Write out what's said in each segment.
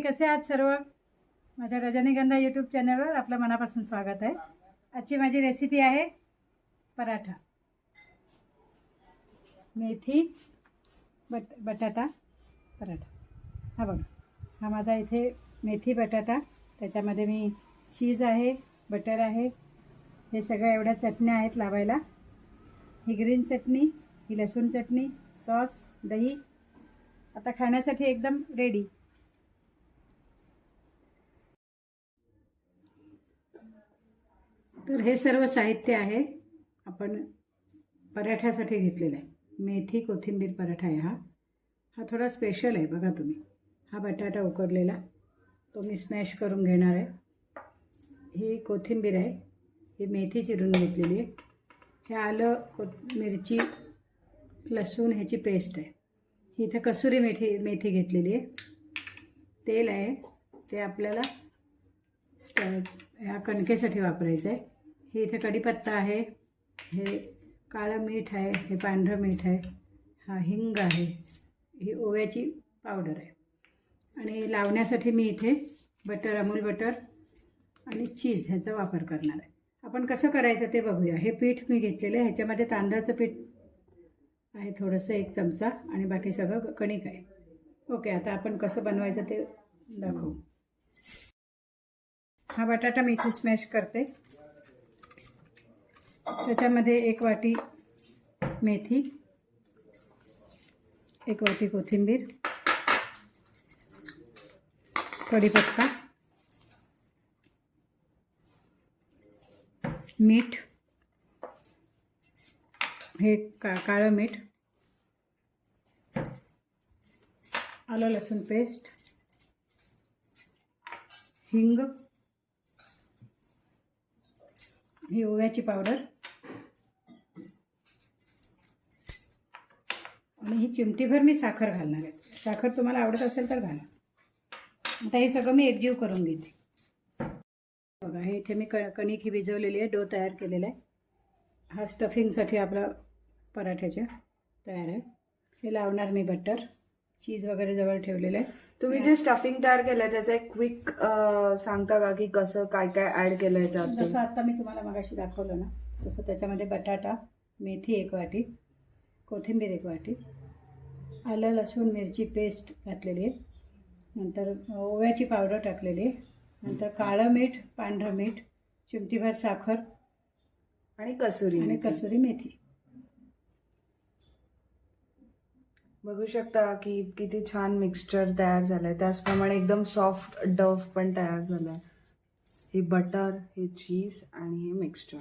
कसे आहात सर्व? माझ्या रजनीगंधा यूट्यूब चॅनलवर आपलं मनापासून स्वागत आहे. आजची माझी रेसिपी आहे पराठा. मेथी बट बटाटा पराठा. हा बघा हा माझा इथे मेथी बटाटा. त्याच्यामध्ये मी चीज आहे बटर आहे. हे सगळ्या एवढ्या चटण्या आहेत लावायला. ही ग्रीन चटणी ही लसूण चटणी सॉस दही. आता खाण्यासाठी एकदम रेडी तर हे सर्व साहित्य आहे. आपण पराठ्यासाठी घेतलेलं आहे. मेथी कोथिंबीर पराठा आहे हा. हा थोडा स्पेशल आहे बघा तुम्ही. हा बटाटा उकडलेला. तो मी स्मॅश करून घेणार आहे. ही कोथिंबीर आहे. ही मेथी चिरून घेतलेली आहे. हे आलं को मिरची लसूण ह्याची पेस्ट आहे. ही इथं कसुरी मेथी मेथी घेतलेली आहे. तेल आहे. ते आपल्याला ह्या कणकेसाठी वापरायचं आहे. हे इथे कढीपत्ता आहे. हे काळं मीठ आहे. हे पांढरं मीठ आहे. हा हिंग आहे. ही ओव्याची पावडर आहे. आणि लावण्यासाठी मी इथे बटर अमूल बटर आणि चीज ह्याचा वापर करणार आहे. आपण कसं करायचं ते बघूया. हे पीठ मी घेतलेलं आहे. ह्याच्यामध्ये तांदळाचं पीठ आहे थोडंसं एक चमचा आणि बाकी सगळं कणिक आहे. ओके आता आपण कसं बनवायचं ते दाखवू. हा बटाटा मी इथे स्मॅश करते. त्याच्यामध्ये एक वाटी मेथी एक वाटी कोथिंबीर कढीपत्ता मीठ हे का काळं मीठ. आलं लसूण पेस्ट. हिंग. ही ओव्याची पावडर. आणि ही चिमटीभर मी साखर घालणार आहे. साखर तुम्हाला आवडत असेल तर घाला. आता हे सगळं मी एकजीव करून घेते. बघा हे इथे मी क कणिक ही भिजवलेली आहे डो तयार केलेला आहे. हा स्टफिंगसाठी आपला पराठ्याच्या तयार आहे. हे लावणार मी बटर चीज वगैरे जवळ ठेवलेलं आहे. तुम्ही जे स्टफिंग तयार केलंय त्याचा एक क्विक सांगता का की कसं काय काय ऍड केलंय त्यात जसं? आता मी तुम्हाला मगाशी दाखवलं ना तसं त्याच्यामध्ये बटाटा मेथी एक वाटी कोथिंबीर एक वाटी आलं लसूण मिरची पेस्ट घातलेली आहे. नंतर ओव्याची पावडर टाकलेली आहे. नंतर काळं मीठ पांढरं मीठ चिमटीभर साखर आणि कसुरी आणि. कसुरी मेथी. बघू शकता की किती छान मिक्सचर तयार झालंय. त्याचप्रमाणे एकदम सॉफ्ट डव पण तयार झालाय. हे बटर हे चीज आणि हे मिक्सचर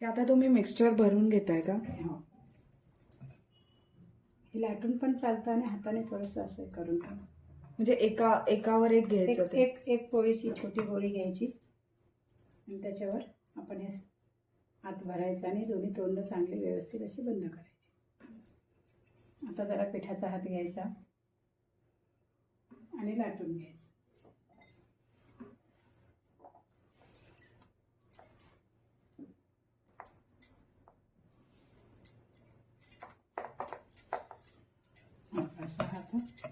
हे आता तुम्ही मिक्सचर भरून घेताय का? हो. हो लाटून पण चालतं आणि हाताने थोडंसं असं करून टाक म्हणजे एका एकावर एक घ्यायचं एक ते? एक एक पोळीची छोटी गोळी घ्यायची. आणि त्याच्यावर आपण हे हात भरायचा आणि दोन्ही तोंड चांगली व्यवस्थित अशी बंद करायची. आता जरा पिठाचा हात घ्यायचा आणि लाटून घ्यायचं हा, असा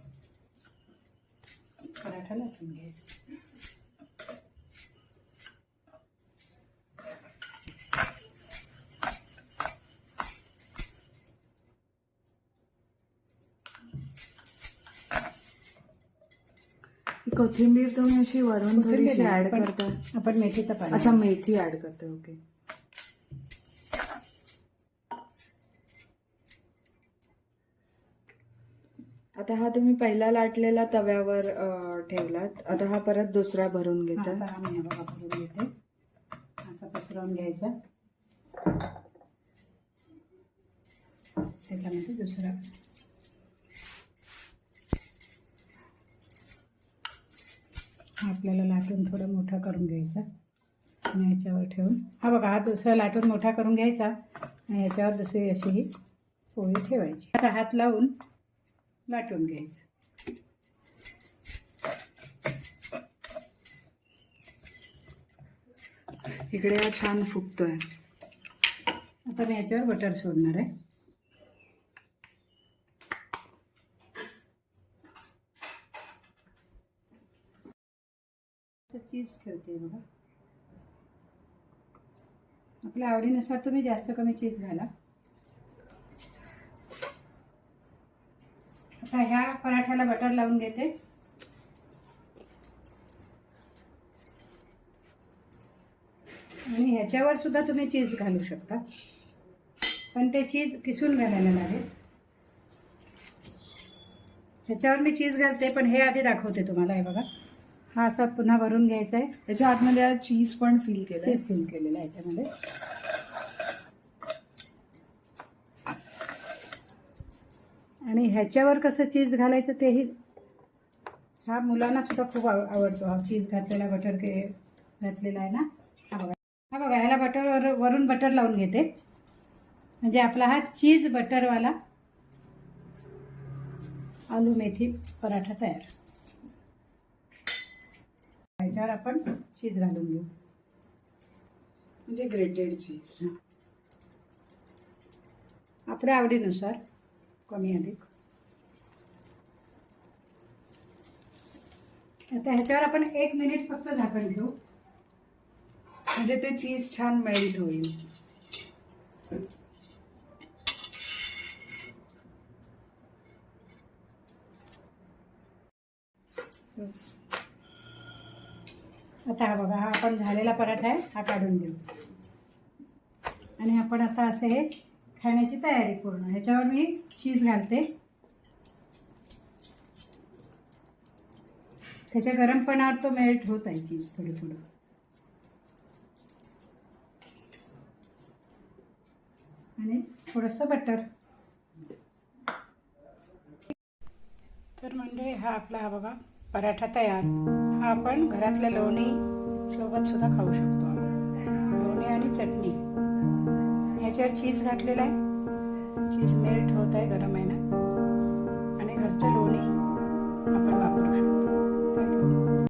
हात पराठा लाटून घ्यायचा. कोथिंबीर तुम्ही अशी वरून थोडीशी ऍड आपण- करता? आपण मेथीचं अच्छा मेथी ऍड करते ओके आता हा तुम्ही पहिला लाटलेला तव्यावर ठेवलात. आता हा परत दुसरा भरून घेता. बघा भरून घेते. असा पसरवून घ्यायचा. त्याच्यामध्ये दुसरा. आपल्याला लाटून थोडा मोठा करून घ्यायचा. आणि ह्याच्यावर ठेवून. हा बघा हा दुसरा लाटून मोठा करून घ्यायचा. आणि ह्याच्यावर दुसरी अशी ही पोळी ठेवायची. असा हात लावून लाटून घ्यायचं. इकडे हा छान फुगतोय. आता मी याच्यावर बटर सोडणार आहे. चीज ठेवते बघा. आपल्या आवडीनुसार तुम्ही जास्त कमी चीज घाला. आता ह्या पराठ्याला बटर लावून घेते आणि ह्याच्यावर सुद्धा तुम्ही चीज घालू शकता. पण ते चीज किसून घालायला लागेल. ह्याच्यावर मी चीज घालते पण हे आधी दाखवते तुम्हाला हे बघा. हा असा पुन्हा भरून घ्यायचा आहे. त्याच्या आतमध्ये चीज पण फील केलंय. चीज फिल केलेला आहे याच्यामध्ये आणि ह्याच्यावर कसं चीज घालायचं तेही हा मुलांना सुद्धा खूप आव आवडतो. हा चीज घातलेला बटर के घातलेला आहे ना? हा बघा. हा बघा ह्याला बटर वरून बटर लावून घेते. म्हणजे आपला हा चीज बटरवाला आलू मेथी पराठा तयार. ह्याच्यावर आपण चीज घालून घेऊ. म्हणजे ग्रेटेड चीज आपल्या आवडीनुसार कमी अधिक. आता ह्याच्यावर आपण एक मिनिट फक्त झाकण ठेवू. म्हणजे ते चीज छान मेल्ट होईल. आता हा बघा हा आपण झालेला पराठा आहे हा काढून देऊ आणि आपण आता असे हे खाण्याची तयारी पूर्ण. ह्याच्यावर मी चीज घालते. त्याच्या गरमपणावर तो मेल्ट होत आहे चीज थोडं थोडं. आणि थोडंसं बटर तर म्हणजे हा आपला हा बघा पराठा तयार. हा आपण घरातल्या लोणी सोबत सुद्धा खाऊ शकतो लोणी आणि चटणी. ह्याच्यावर चीज घातलेला आहे. चीज मेल्ट होत आहे गरम आहे ना. आणि घरचं लोणी आपण वापरू शकतो.